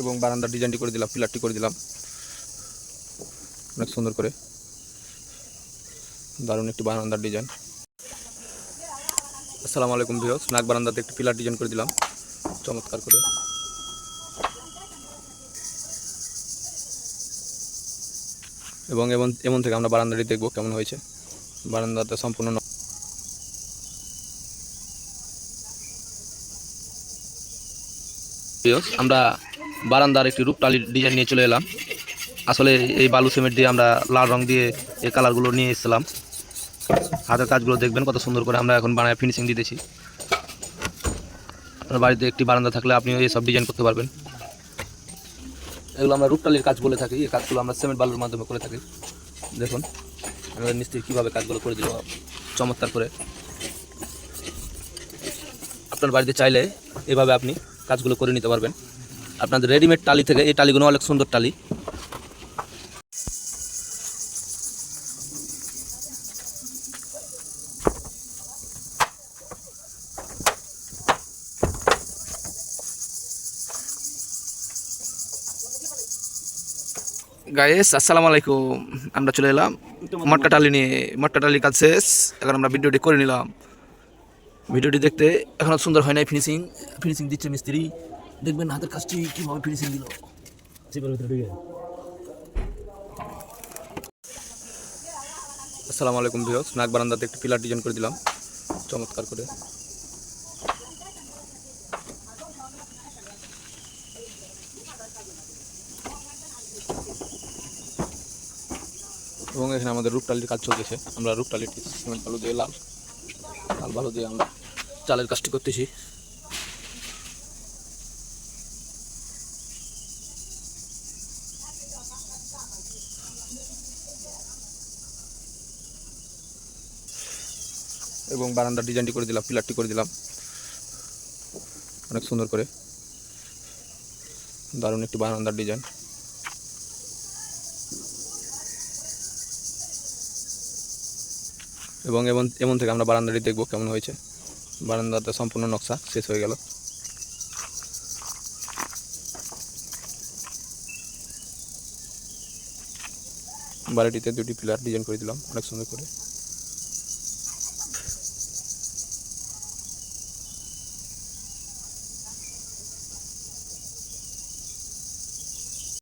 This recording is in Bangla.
এবং বারান্দার ডিজাইনটি করে দিলাম পিলারটি করে দিলাম। অনেক সুন্দর করে। দারুণ একটি বারান্দার ডিজাইন আসসালামু আলাইকুম ভিউস নাক বারান্দাতে একটি পিলার ডিজাইন করে দিলাম। চমৎকার করে। এবং এমন এমন থেকে আমরা বারান্দাটি দেখব কেমন হয়েছে। বারান্দাতে সম্পূর্ণ আমরা বারান্দার একটি রূপটালির ডিজাইন নিয়ে চলে এলাম। আসলে এই বালু সিমেন্ট দিয়ে আমরা লাল রং দিয়ে এই কালারগুলো নিয়ে এসেছিলাম। হাতের কাজগুলো দেখবেন কত সুন্দর করে আমরা এখন বানায় ফিনিশিং দিতেছি। আপনার বাড়িতে একটি বারান্দা থাকলে আপনিও সব ডিজাইন করতে পারবেন। এগুলো আমরা রূপটালির কাজ বলে থাকি, এই কাজগুলো আমরা সিমেন্ট বালুর মাধ্যমে করে থাকি। দেখুন আমাদের মিস্ত্রি কীভাবে কাজগুলো করে দিল, চমৎকার করে। আপনার বাড়িতে চাইলে এভাবে আপনি কাজগুলো করে নিতে পারবেন। আপনাদের রেডিমেড টালি থেকে, এই টালিগুলো অনেক সুন্দর টালি। গায়েস আসসালামু আলাইকুম। আমরা চলে এলাম মটকা টালি নিয়ে, মটকা টালি কাজ শেষ। এখন আমরা ভিডিওটি করে নিলাম। ভিডিওটি দেখতে এখনও সুন্দর হয় নাই ফিনিশিং ফিনিশিং দিচ্ছে মিস্ত্রি। দেখবেন হাতের কাজটি কীভাবে ফিনিশিং দিল আসসালামু আলাইকুম ভিউস নাক বারান্দাতে একটি পিলার ডিজাইন করে দিলাম। চমৎকার করে। এবং এখানে আমাদের রূপটালির কাজ চলতেছে। আমরা রূপটালিটি সিমেন্ট বালু দিয়ে লাল লাল বালু দিয়ে আমরা চালের কাজটি করতেছি। এবং বারান্দার ডিজাইনটি করে দিলাম পিলারটি করে দিলাম। অনেক সুন্দর করে। দারুণ একটি বারান্দার ডিজাইন এবং এমন এমন থেকে আমরা বারান্দাটি দেখব কেমন হয়েছে। বারান্দাতে সম্পূর্ণ নকশা, শেষ হয়ে গেল। বাড়িটিতে দুটি পিলার ডিজাইন করে দিলাম, অনেক সুন্দর করে।